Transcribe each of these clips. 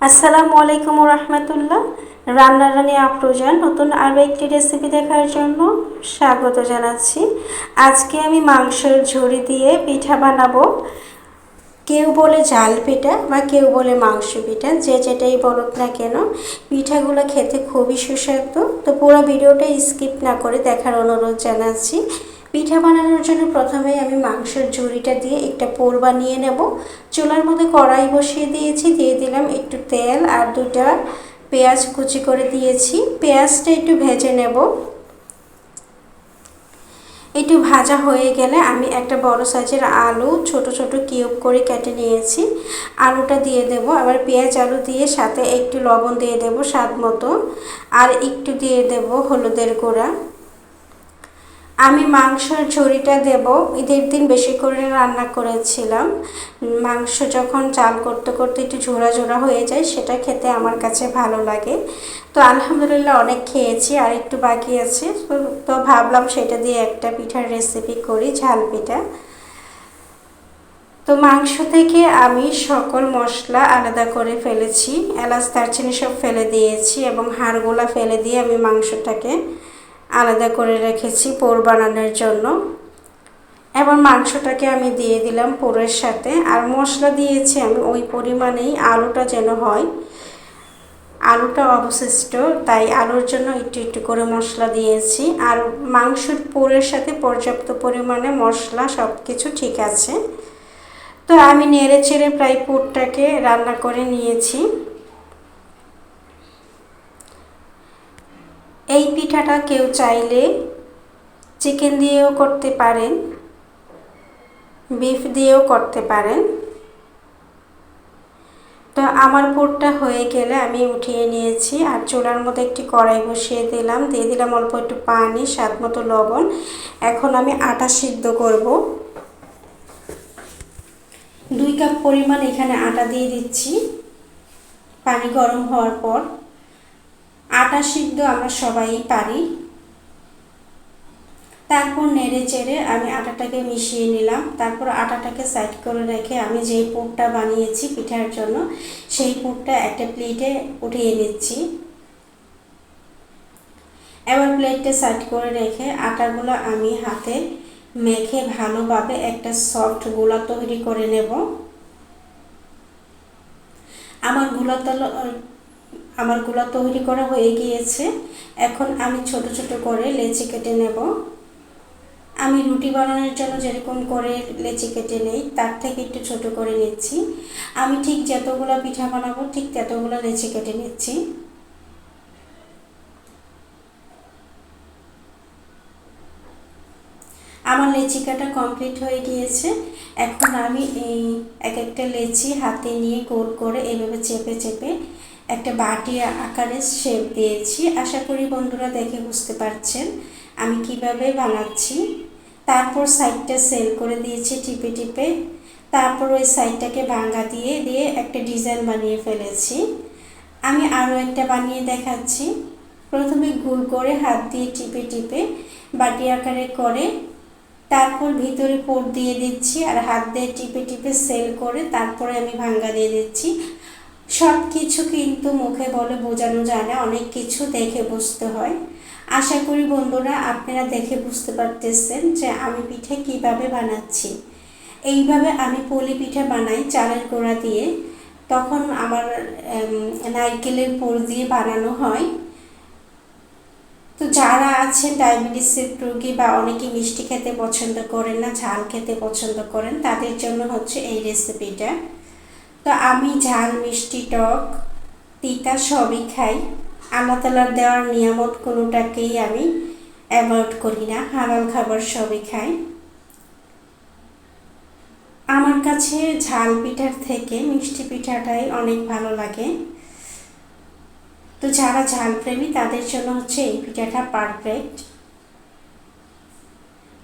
আসসালামু আলাইকুম রহমতুল্লাহ। রান্না রানি আফরোজা, নতুন আরও একটি রেসিপি দেখার জন্য স্বাগত জানাচ্ছি। আজকে আমি মাংসের ঝুড়ি দিয়ে পিঠা বানাবো। কেউ বলে জাল পিঠা বা কেউ বলে মাংস পিঠা, যে যেটাই বলুক না কেন, পিঠাগুলো খেতে খুবই সুস্বাদু। তো পুরো ভিডিওটা স্কিপ না করে দেখার অনুরোধ জানাচ্ছি। পিঠা বানানোর জন্য প্রথমে আমি মাংসের ঝুড়িটা দিয়ে একটা পোর বানিয়ে নেব। চুলার মধ্যে কড়াই বসিয়ে দিয়েছি, দিয়ে দিলাম একটু তেল আর দুটা পেঁয়াজ কুচি করে দিয়েছি। পেঁয়াজটা একটু ভেজে নেব। একটু ভাজা হয়ে গেলে আমি একটা বড় সাইজের আলু ছোট ছোট কিউব করে কেটে নিয়েছি। আলুটা দিয়ে দেব, আবার পেঁয়াজ আলু দিয়ে সাথে একটু লবণ দিয়ে দেব স্বাদ মতো। আর একটু দিয়ে দেব হলুদের গুঁড়া। আমি মাংসর ঝুড়িটা দেব। ঈদের দিন বেশি করে রান্না করেছিলাম। মাংস যখন চাল করতে করতে একটু ঝোড়া ঝোড়া হয়ে যায়, সেটা খেতে আমার কাছে ভালো লাগে। তো আলহামদুলিল্লাহ অনেক খেয়েছি, আর একটু বাকি আছে। তো ভাবলাম সেটা দিয়ে একটা পিঠার রেসিপি করি, ঝাল পিঠা। তো মাংস থেকে আমি সকল মশলা আলাদা করে ফেলেছি। এলাচ, দারচিনি সব ফেলে দিয়েছি এবং হাড়গোলা ফেলে দিয়ে আমি মাংসটাকে আলাদা করে রেখেছি পোর বানানোর জন্য। এবার মাংসটাকে আমি দিয়ে দিলাম পোরের সাথে। আর মশলা দিয়েছি আমি, ওই পরিমাণেই আলুটা যেন হয়। আলুটা অবশিষ্ট, তাই আলুর জন্য একটু একটু করে মশলা দিয়েছি। আর মাংসের পোরের সাথে পর্যাপ্ত পরিমাণে মশলা সব কিছু ঠিক আছে। তো আমি নেড়ে চেড়ে প্রায় পুরটাকে রান্না করে নিয়েছি। এই পিঠাটা কেউ চাইলে চিকেন দিয়েও করতে পারেন বিফ দিয়েও করতে পারেন। তো আমার পুরটা হয়ে গেলে আমি উঠিয়ে নিয়েছি আর চুলার মধ্যে একটি কড়াই বসিয়ে দিলাম। দিয়ে দিলাম অল্প একটু পানি, স্বাদ মতো লবণ। এখন আমি আটা সিদ্ধ করব। দুই কাপ পরিমাণ এখানে আটা দিয়ে দিচ্ছি। পানি গরম হওয়ার পর। আটা সিদ্ধ আমরা সবাই পারি। তারপর নেড়ে চেড়ে আমি আটাটাকে মিশিয়ে নিলাম। তারপর আটাটাকে সাইড করে রেখে আমি যেই পুরটা বানিয়েছি পিঠার জন্য, সেই পুরটা একটা প্লেটে উঠিয়ে নিচ্ছি। এবার প্লেটটা সাইড করে রেখে আটাগুলো আমি হাতে মেখে ভালোভাবে একটা সফট গোলা তৈরি করে নেব। আমার গোলা আমারগুলা তৈরি করা হয়ে গিয়েছে। এখন আমি ছোট ছোট করে লেচি কেটে নেব। আমি রুটি বানানোর জন্য যেরকম করে লেচি কেটে নেই, তার থেকে একটু ছোট করে নিচ্ছি। আমি ঠিক যতগুলো পিঠা বানাবো, ঠিক ততগুলো লেচি কেটে নিচ্ছি। আমার লেচিকাটা কমপ্লিট হয়ে গিয়েছে। এখন আমি এই এক একটা লেচি হাতে নিয়ে গোল করে এভাবে চেপে চেপে একটা বাটি আকারে শেপ দিয়েছি। আশা করি বন্ধুরা দেখে বুঝতে পারছেন আমি কীভাবে বানাচ্ছি। তারপর সাইডটা সেল করে দিয়েছি টিপে টিপে। তারপর ওই সাইডটাকে ভাঙ্গা দিয়ে দিয়ে একটা ডিজাইন বানিয়ে ফেলেছি। আমি আরও একটা বানিয়ে দেখাচ্ছি। প্রথমে গুল করে হাত দিয়ে টিপে টিপে বাটি আকারে করে তারপর ভিতরে পোট দিয়ে দিচ্ছি আর হাত দিয়ে টিপে টিপে সেল করে তারপরে আমি ভাঙ্গা দিয়ে দিচ্ছি। সব কিছু কিন্তু মুখে বলে বোঝানো যায় না, অনেক কিছু দেখে বুঝতে হয়। আশা করি বন্ধুরা আপনারা দেখে বুঝতে পারতেছেন যে আমি পিঠে কীভাবে বানাচ্ছি। এইভাবে আমি পলি পিঠে বানাই চালের গোড়া দিয়ে। তখন আমার নারকেলের পোর দিয়ে বানানো হয়। তো যারা আছেন ডায়াবেটিসের রোগী বা অনেকে মিষ্টি খেতে পছন্দ করেন না, ঝাল খেতে পছন্দ করেন, তাদের জন্য হচ্ছে এই রেসিপিটা। তো আমি ঝাল, মিষ্টি, টক, তিতা সবই খাই। আল্লাহ তালার দেওয়ার নিয়ামত কোনোটাকেই আমি অ্যাভয়েড করি না, হালাল খাবার সবই খাই। আমার কাছে ঝাল পিঠার থেকে মিষ্টি পিঠাটাই অনেক ভালো লাগে। তো যারা ঝাল প্রেমী তাদের জন্য হচ্ছে এই পিঠাটা পারফেক্ট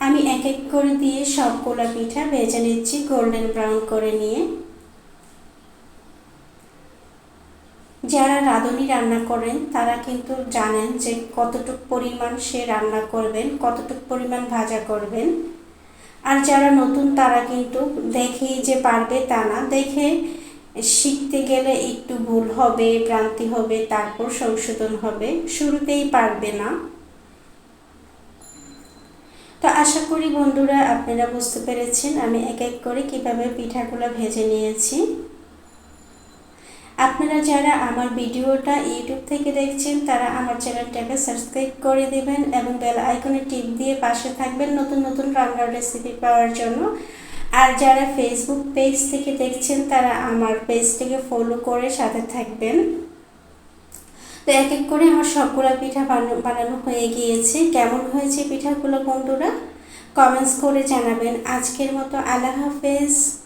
আমি এক এক করে দিয়ে সবগুলো পিঠা ভেজে নিচ্ছি গোল্ডেন ব্রাউন করে নিয়ে। যারা রাঁধুনি রান্না করেন, তারা কিন্তু জানেন যে কতটুক পরিমাণ সে রান্না করবেন, কতটুক পরিমাণ ভাজা করবেন। আর যারা নতুন, তারা কিন্তু দেখেই যে পারবে তা না। দেখে শিখতে গেলে একটু ভুল হবে, ভ্রান্তি হবে, তারপর সংশোধন হবে, শুরুতেই পারবে না। তো আশা করি বন্ধুরা আপনারা বুঝতে পেরেছেন আমি এক এক করে কীভাবে পিঠাগুলো ভেজে নিয়েছি। আপনারা যারা আমার ভিডিওটা ইউটিউব থেকে দেখছেন, তারা আমার চ্যানেলটাকে সাবস্ক্রাইব করে দেবেন এবং বেল আইকনে টিপ দিয়ে পাশে থাকবেন নতুন নতুন রান্নার রেসিপি পাওয়ার জন্য। আর যারা ফেসবুক পেজ থেকে দেখছেন, তারা আমার পেজটিকে ফলো করে সাথে থাকবেন। তো এক এক করে আমার সবগুলা পিঠা বানানো হয়ে গিয়েছে। কেমন হয়েছে পিঠাগুলো বন্ধুরা? কমেন্টস করে জানাবেন। আজকের মতো আল্লাহ হাফেজ।